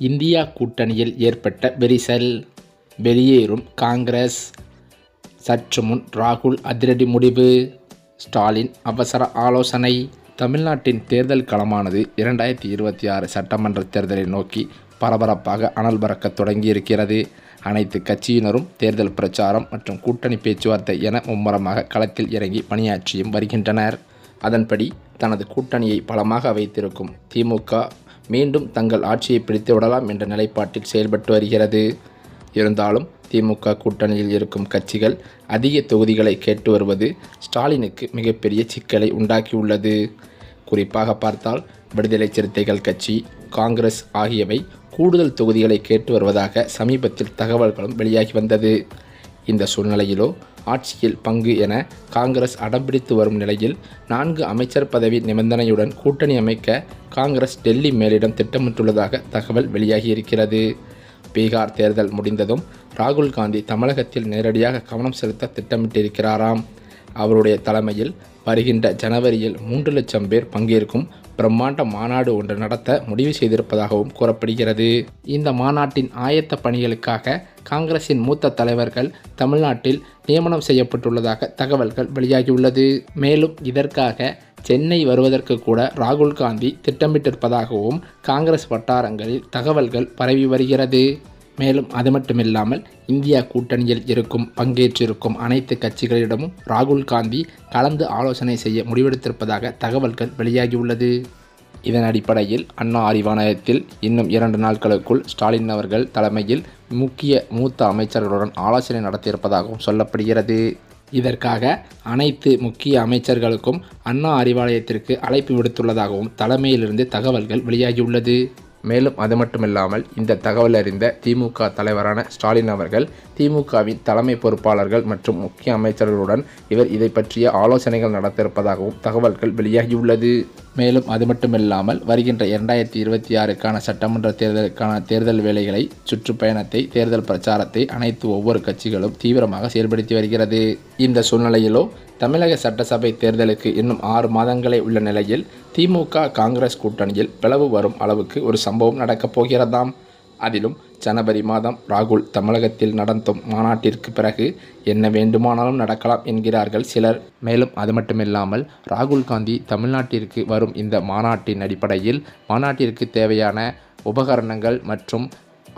India கூட்டணியில் ஏற்பட்ட விரிசல். வெளியேறும் காங்கிரஸ். சற்று முன் ராகுல் அதிரடி முடிவு. ஸ்டாலின் அவசர ஆலோசனை. தமிழ்நாட்டின் தேர்தல் களமானது இரண்டாயிரத்தி இருபத்தி ஆறு சட்டமன்ற தேர்தலை நோக்கி பரபரப்பாக அனல் பறக்கத் தொடங்கியிருக்கிறது. அனைத்து கட்சியினரும் தேர்தல் பிரச்சாரம் மற்றும் கூட்டணி பேச்சுவார்த்தை என மும்முரமாக களத்தில் இறங்கி பணியாற்றியும் வருகின்றனர். அதன்படி தனது கூட்டணியை பலமாக வைத்திருக்கும் திமுக மீண்டும் தங்கள் ஆட்சியை பிடித்து விடலாம் என்ற நிலைப்பாட்டில் செயல்பட்டு வருகிறது. இருந்தாலும் திமுக கூட்டணியில் இருக்கும் கட்சிகள் அதிக தொகுதிகளை கேட்டு வருவது ஸ்டாலினுக்கு மிகப்பெரிய சிக்கலை உண்டாக்கியுள்ளது. குறிப்பாக பார்த்தால் விடுதலை சிறுத்தைகள் கட்சி காங்கிரஸ் ஆகியவை கூடுதல் தொகுதிகளை கேட்டு வருவதாக சமீபத்தில் தகவல்களும் வெளியாகி வந்தது. இந்த சூழ்நிலையிலோ ஆட்சியில் பங்கு என காங்கிரஸ் அடம்பிடித்து வரும் நிலையில் நான்கு அமைச்சர் பதவி நிபந்தனையுடன் கூட்டணி அமைக்க காங்கிரஸ் டெல்லி மேலிடம் திட்டமிட்டுள்ளதாக தகவல் வெளியாகியிருக்கிறது. பீகார் தேர்தல் முடிந்ததும் ராகுல் காந்தி தமிழகத்தில் நேரடியாக கவனம் செலுத்த திட்டமிட்டிருக்கிறாராம். அவருடைய தலைமையில் வருகின்ற ஜனவரியில் மூன்று லட்சம் பேர் பங்கேற்கும் பிரம்மாண்ட மாநாடு ஒன்று நடத்த முடிவு செய்திருப்பதாகவும் கூறப்படுகிறது. இந்த மாநாட்டின் ஆயத்த பணிகளுக்காக காங்கிரசின் மூத்த தலைவர்கள் தமிழ்நாட்டில் நியமனம் செய்யப்பட்டுள்ளதாக தகவல்கள் வெளியாகியுள்ளது. மேலும் இதற்காக சென்னை வருவதற்கு கூட ராகுல் காந்தி திட்டமிட்டிருப்பதாகவும் காங்கிரஸ் வட்டாரங்களில் தகவல்கள் பரவி வருகிறது. மேலும் அது மட்டுமில்லாமல் இந்தியா கூட்டணியில் இருக்கும் பங்கேற்றிருக்கும் அனைத்து கட்சிகளிடமும் ராகுல் காந்தி கலந்து ஆலோசனை செய்ய முடிவெடுத்திருப்பதாக தகவல்கள் வெளியாகியுள்ளது. இதன் அடிப்படையில் அண்ணா அறிவாலயத்தில் இன்னும் இரண்டு நாட்களுக்குள் ஸ்டாலின் அவர்கள் தலைமையில் முக்கிய மூத்த அமைச்சர்களுடன் ஆலோசனை நடத்தியிருப்பதாகவும் சொல்லப்படுகிறது. இதற்காக அனைத்து முக்கிய அமைச்சர்களுக்கும் அண்ணா அறிவாலயத்திற்கு அழைப்பு விடுத்துள்ளதாகவும் தலைமையிலிருந்து தகவல்கள் வெளியாகியுள்ளது. மேலும் அது மட்டுமில்லாமல் இந்த தகவல் அறிந்த திமுக தலைவரான ஸ்டாலின் அவர்கள் திமுகவின் தலைமை பொறுப்பாளர்கள் மற்றும் முக்கிய அமைச்சர்களுடன் இவர் இதை பற்றிய ஆலோசனைகள் நடத்திருப்பதாகவும் தகவல்கள் வெளியாகியுள்ளது. மேலும் அது மட்டுமில்லாமல் வருகின்ற இரண்டாயிரத்தி இருபத்தி ஆறுக்கான சட்டமன்ற தேர்தலுக்கான தேர்தல் வேலைகளை சுற்றுப்பயணத்தை தேர்தல் பிரச்சாரத்தை அனைத்து ஒவ்வொரு கட்சிகளும் தீவிரமாக செயல்படுத்தி வருகிறது. இந்த சூழ்நிலையிலோ தமிழக சட்டசபை தேர்தலுக்கு இன்னும் ஆறு மாதங்களே உள்ள நிலையில் திமுக காங்கிரஸ் கூட்டணியில் பிளவு வரும் அளவுக்கு ஒரு சம்பவம் நடக்கப் போகிறதாம். அதிலும் ஜனவரி மாதம் ராகுல் தமிழகத்தில் நடத்தும் மாநாட்டிற்கு பிறகு என்ன வேண்டுமானாலும் நடக்கலாம் என்கிறார்கள் சிலர். மேலும் அது மட்டுமில்லாமல் ராகுல் காந்தி தமிழ்நாட்டிற்கு வரும் இந்த மாநாட்டின் அடிப்படையில் மாநாட்டிற்கு தேவையான உபகரணங்கள் மற்றும்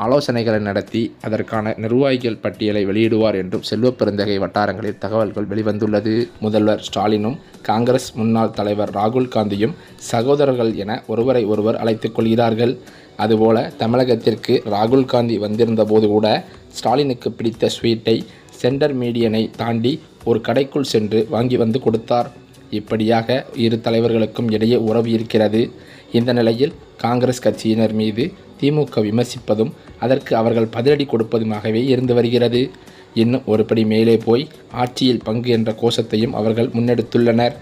ஆலோசனைகளை நடத்தி அதற்கான நிர்வாகிகள் பட்டியலை வெளியிடுவார் என்றும் செல்வ பெருந்தகை வட்டாரங்களில் தகவல்கள் வெளிவந்துள்ளது. முதல்வர் ஸ்டாலினும் காங்கிரஸ் முன்னாள் தலைவர் ராகுல் காந்தியும் சகோதரர்கள் என ஒருவரை ஒருவர் அழைத்துக் கொள்கிறார்கள். அதுபோல தமிழகத்திற்கு ராகுல் காந்தி வந்திருந்த போது கூட ஸ்டாலினுக்கு பிடித்த ஸ்வீட்டை சென்டர் மீடியனை தாண்டி ஒரு கடைக்குள் சென்று வாங்கி வந்து கொடுத்தார். இப்படியாக இரு தலைவர்களுக்கும் இடையே உறவு இருக்கிறது. இந்த நிலையில் காங்கிரஸ் கட்சியினர் மீது திமுக விமர்சிப்பதும் அதற்கு அவர்கள் பதிலடி கொடுப்பதுமாகவே இருந்து வருகிறது. இன்னும் ஒருபடி மேலே போய் ஆட்சியில் பங்கு என்ற கோஷத்தையும் அவர்கள் முன்னெடுத்துள்ளனர்.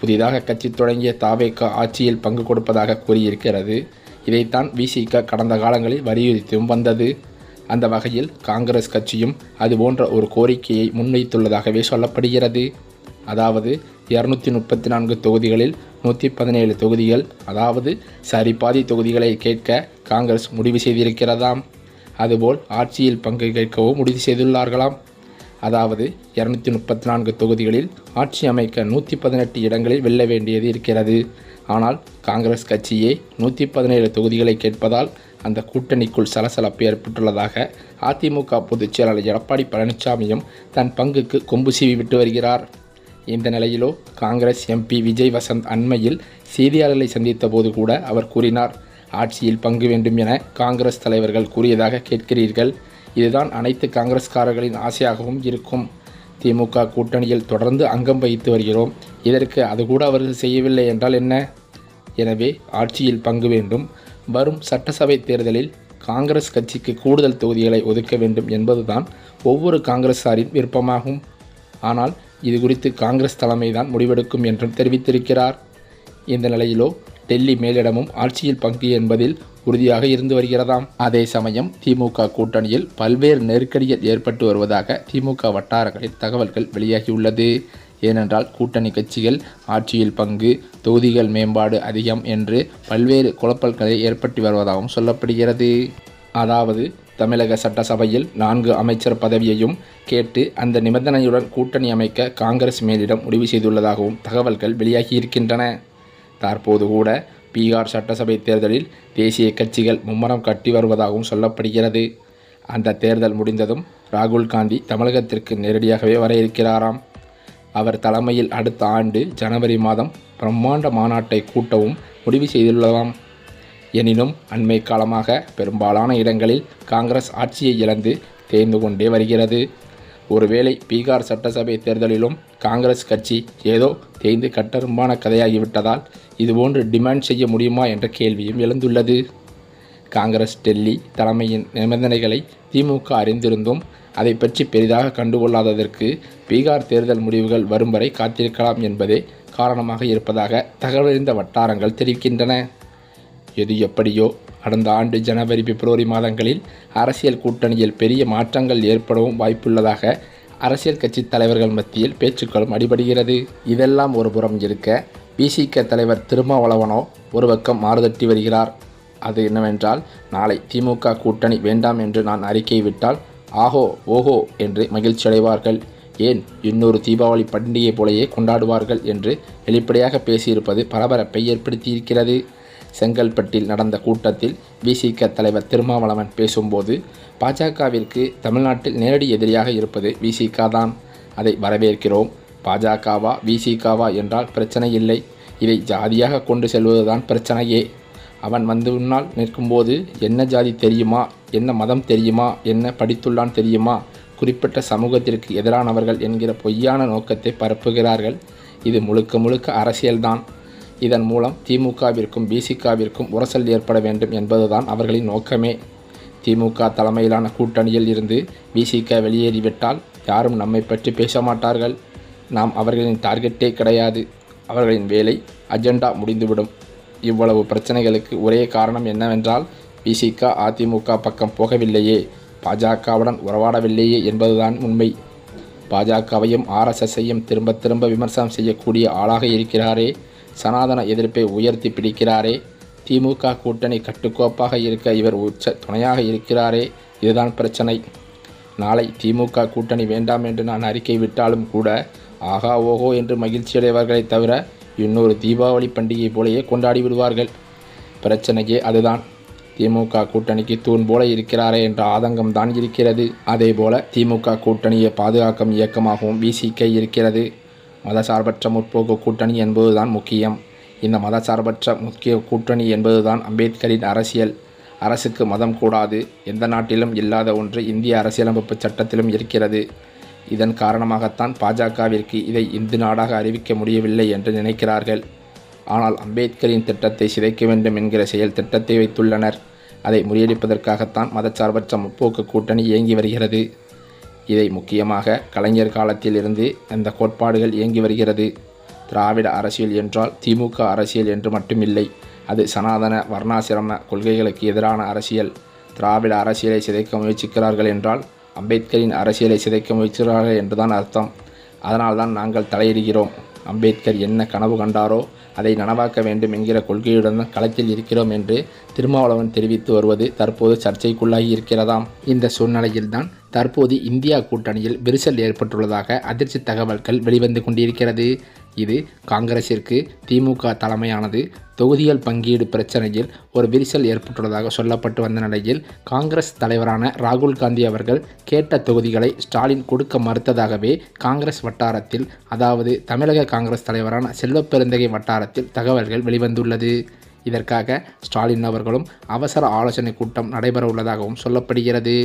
புதிதாக கட்சி தொடங்கிய தாவேக்கா ஆட்சியில் பங்கு கொடுப்பதாக கூறியிருக்கிறது. இதைத்தான் விசிக கடந்த காலங்களில் வலியுறுத்தியும் வந்தது. அந்த வகையில் காங்கிரஸ் கட்சியும் அது போன்ற ஒரு கோரிக்கையை முன்வைத்துள்ளதாகவே சொல்லப்படுகிறது. அதாவது இரநூத்தி முப்பத்தி நான்கு தொகுதிகளில் நூற்றி பதினேழு தொகுதிகள் அதாவது சரிபாதி தொகுதிகளை கேட்க காங்கிரஸ் முடிவு செய்திருக்கிறதாம். அதுபோல் ஆட்சியில் பங்கு கேட்கவும் முடிவு செய்துள்ளார்களாம். அதாவது இரநூத்தி முப்பத்தி நான்கு தொகுதிகளில் ஆட்சி அமைக்க நூற்றி பதினெட்டு இடங்களில் வெல்ல வேண்டியது இருக்கிறது. ஆனால் காங்கிரஸ் கட்சியே நூற்றி பதினேழு தொகுதிகளை கேட்பதால் அந்த கூட்டணிக்குள் சலசலப்பு ஏற்பட்டுள்ளதாக அதிமுக பொதுச் செயலாளர் எடப்பாடி பழனிசாமியும் தன் பங்குக்கு கொம்பு சீவி விட்டு வருகிறார். இந்த நிலையிலோ காங்கிரஸ் எம்பி விஜய் வசந்த் அண்மையில் செய்தியாளர்களை சந்தித்த போது கூட அவர் கூறினார் ஆட்சியில் பங்கு வேண்டும் என காங்கிரஸ் தலைவர்கள் கூறியதாக கேட்கிறீர்கள். இதுதான் அனைத்து காங்கிரஸ்காரர்களின் ஆசையாகவும் இருக்கும். திமுக கூட்டணியில் தொடர்ந்து அங்கம் வகித்து வருகிறோம். இதற்கு அது கூட அவர்கள் செய்யவில்லை என்றால் என்ன? எனவே ஆட்சியில் பங்கு வேண்டும். வரும் சட்டசபை தேர்தலில் காங்கிரஸ் கட்சிக்கு கூடுதல் தொகுதிகளை ஒதுக்க வேண்டும் என்பதுதான் ஒவ்வொரு காங்கிரஸாரின் விருப்பமாகும். ஆனால் இது குறித்து காங்கிரஸ் தலைமைதான் முடிவெடுக்கும் என்றும் தெரிவித்திருக்கிறார். இந்த நிலையிலோ டெல்லி மேலிடமும் ஆட்சியில் பங்கு என்பதில் உறுதியாக இருந்து வருகிறதாம். அதே சமயம் திமுக கூட்டணியில் பல்வேறு நெருக்கடிகள் ஏற்பட்டு வருவதாக திமுக வட்டாரங்களில் தகவல்கள் வெளியாகியுள்ளது. ஏனென்றால் கூட்டணி கட்சிகள் ஆட்சியில் பங்கு தொகுதிகள் மேம்பாடு அதிகம் என்று பல்வேறு குழப்பல்களை ஏற்பட்டு வருவதாகவும் சொல்லப்படுகிறது. அதாவது தமிழக சட்டசபையில் நான்கு அமைச்சர் பதவியையும் கேட்டு அந்த நிபந்தனையுடன் கூட்டணி அமைக்க காங்கிரஸ் மேலிடம் முடிவு செய்துள்ளதாகவும் தகவல்கள் வெளியாகியிருக்கின்றன தற்போது கூட பீகார் சட்டசபை தேர்தலில் தேசிய கட்சிகள் மும்மரம் கட்டி வருவதாகவும் சொல்லப்படுகிறது. அந்த தேர்தல் முடிந்ததும் ராகுல் காந்தி தமிழகத்திற்கு நேரடியாகவே வர இருக்கிறாராம். அவர் தலைமையில் அடுத்த ஆண்டு ஜனவரி மாதம் பிரம்மாண்ட மாநாட்டை கூட்டவும் முடிவு செய்துள்ளதாம். எனினும் அண்மை காலமாக பெரும்பாலான இடங்களில் காங்கிரஸ் ஆட்சியை இழந்து தேய்ந்து கொண்டே வருகிறது. ஒருவேளை பீகார் சட்டசபை தேர்தலிலும் காங்கிரஸ் கட்சி ஏதோ தேய்ந்து கட்டரும்பான கதையாகிவிட்டதால் இதுபோன்று டிமாண்ட் செய்ய முடியுமா என்ற கேள்வியும் எழுந்துள்ளது. காங்கிரஸ் டெல்லி தலைமையின் நிபந்தனைகளை திமுக அறிந்திருந்தும் அதை பற்றி பெரிதாக கண்டுகொள்ளாததற்கு பீகார் தேர்தல் முடிவுகள் வரும் வரை காத்திருக்கலாம் என்பதே காரணமாக இருப்பதாக தகவலறிந்த வட்டாரங்கள் தெரிவிக்கின்றன. எது எப்படியோ கடந்த ஆண்டு ஜனவரி பிப்ரவரி மாதங்களில் அரசியல் கூட்டணியில் பெரிய மாற்றங்கள் ஏற்படவும் வாய்ப்புள்ளதாக அரசியல் கட்சி தலைவர்கள் மத்தியில் பேச்சுக்களும் அடிபடுகிறது. இதெல்லாம் ஒரு புறம் இருக்க பிசிக தலைவர் திருமாவளவனோ ஒரு பக்கம் மாறுதட்டி வருகிறார். அது என்னவென்றால் நாளை திமுக கூட்டணி வேண்டாம் என்று நான் அறிக்கை விட்டால் ஆஹோ ஓஹோ என்று மகிழ்ச்சி அடைவார்கள் ஏன்? இன்னொரு தீபாவளி பண்டிகை போலயே கொண்டாடுவார்கள் என்று வெளிப்படையாக பேசியிருப்பது பரபரப்பை ஏற்படுத்தியிருக்கிறது. செங்கல்பட்டில் நடந்த கூட்டத்தில் விசிக தலைவர் திருமாவளவன் பேசும்போது பாஜகவிற்கு தமிழ்நாட்டில் நேரடி எதிரியாக இருப்பது விசிக தான். அதை வரவேற்கிறோம். பாஜகவா விசிகவா என்றால் பிரச்சனை இல்லை. இதை ஜாதியாக கொண்டு செல்வதுதான் பிரச்சனையே. அவன் வந்து முன்னால் நிற்கும்போது என்ன ஜாதி தெரியுமா? என்ன மதம் தெரியுமா? என்ன படித்துள்ளான் தெரியுமா? குறிப்பிட்ட சமூகத்திற்கு எதிரானவர்கள் என்கிற பொய்யான நோக்கத்தை பரப்புகிறார்கள். இது முழுக்க முழுக்க அரசியல்தான். இதன் மூலம் திமுகவிற்கும் பிசிகாவிற்கும் உரசல் ஏற்பட வேண்டும் என்பதுதான் அவர்களின் நோக்கமே. திமுக தலைமையிலான கூட்டணியில் இருந்து பிசிக வெளியேறிவிட்டால் யாரும் நம்மை பற்றி பேச மாட்டார்கள் நாம் அவர்களின் டார்கெட்டே கிடையாது. அவர்களின் வேலை அஜெண்டா முடிந்துவிடும். இவ்வளவு பிரச்சனைகளுக்கு ஒரே காரணம் என்னவென்றால் பிசிக அதிமுக பக்கம் போகவில்லையே. பாஜகவுடன் உறவாடவில்லையே என்பதுதான் உண்மை. பாஜகவையும் ஆர்எஸ்எஸ்ஸையும் திரும்ப திரும்ப விமர்சனம் செய்யக்கூடிய ஆளாக இருக்கிறாரே. சனாதன எதிர்ப்பை உயர்த்தி பிடிக்கிறாரே. திமுக கூட்டணி கட்டுக்கோப்பாக இருக்க இவர் உச்ச துணையாக இருக்கிறாரே. இதுதான் பிரச்சனை. நாளை திமுக கூட்டணி வேண்டாம் என்று நான் அறிக்கை விட்டாலும் கூட ஆகா ஓஹோ என்று மகிழ்ச்சியடைவர்களை தவிர இன்னொரு தீபாவளி பண்டிகை போலேயே கொண்டாடி விடுவார்கள். பிரச்சனையே அதுதான். திமுக கூட்டணிக்கு தூண் போல இருக்கிறாரே என்ற ஆதங்கம் தான் இருக்கிறது. அதே போல திமுக கூட்டணியை பாதுகாக்கும் இயக்கமாகவும் விசிக இருக்கிறது. மதசார்பற்ற முற்போக்கு கூட்டணி என்பதுதான் முக்கியம். இந்த மதசார்பற்ற முக்கிய கூட்டணி என்பதுதான் அம்பேத்கரின் அரசியல். அரசுக்கு மதம் கூடாது. எந்த நாட்டிலும் இல்லாத ஒன்று இந்திய அரசியலமைப்பு சட்டத்திலும் இருக்கிறது. இதன் காரணமாகத்தான் பாஜகவிற்கு இதை இந்து நாடாக அறிவிக்க முடியவில்லை என்று நினைக்கிறார்கள். ஆனால் அம்பேத்கரின் திட்டத்தை சிதைக்க வேண்டும் என்கிற செயல் திட்டத்தை வைத்துள்ளனர். அதை முறியடிப்பதற்காகத்தான் மதச்சார்பற்ற முற்போக்கு கூட்டணி இயங்கி வருகிறது. இதை முக்கியமாக கலைஞர் காலத்தில் இருந்து அந்த கோட்பாடுகள் இயங்கி வருகிறது. திராவிட அரசியல் என்றால் திமுக அரசியல் என்று மட்டுமில்லை அது சனாதன வர்ணாசிரம கொள்கைகளுக்கு எதிரான அரசியல். திராவிட அரசியலை சிதைக்க முயற்சிக்கிறார்கள் என்றால் அம்பேத்கரின் அரசியலை சிதைக்க முயற்சிகிறார்கள் என்றுதான் அர்த்தம். அதனால்தான் நாங்கள் தலையிடுகிறோம். அம்பேத்கர் என்ன கனவு கண்டாரோ அதை நனவாக்க வேண்டும் என்கிற கொள்கையுடன் களத்தில் இருக்கிறோம் என்று திருமாவளவன் தெரிவித்து வருவது தற்போது சர்ச்சைக்குள்ளாகி இருக்கிறதாம். இந்த சூழ்நிலையில்தான் தற்போது இந்தியா கூட்டணியில் விரிசல் ஏற்பட்டுள்ளதாக அதிர்ச்சி தகவல்கள் வெளிவந்து கொண்டிருக்கிறது. இது காங்கிரசிற்கு திமுக தலைமையானது தொகுதிகள் பங்கீடு பிரச்சனையில் ஒரு விரிசல் ஏற்பட்டுள்ளதாக சொல்லப்பட்டு வந்த நிலையில் காங்கிரஸ் தலைவரான ராகுல் காந்தி அவர்கள் கேட்ட தொகுதிகளை ஸ்டாலின் கொடுக்க மறுத்ததாகவே காங்கிரஸ் வட்டாரத்தில் அதாவது தமிழக காங்கிரஸ் தலைவரான செல்வப்பெருந்தகை வட்டாரத்தில் தகவல்கள் வெளிவந்துள்ளது. இதற்காக ஸ்டாலின் அவர்களும் அவசர ஆலோசனை கூட்டம் நடைபெற உள்ளதாகவும் சொல்லப்படுகிறது.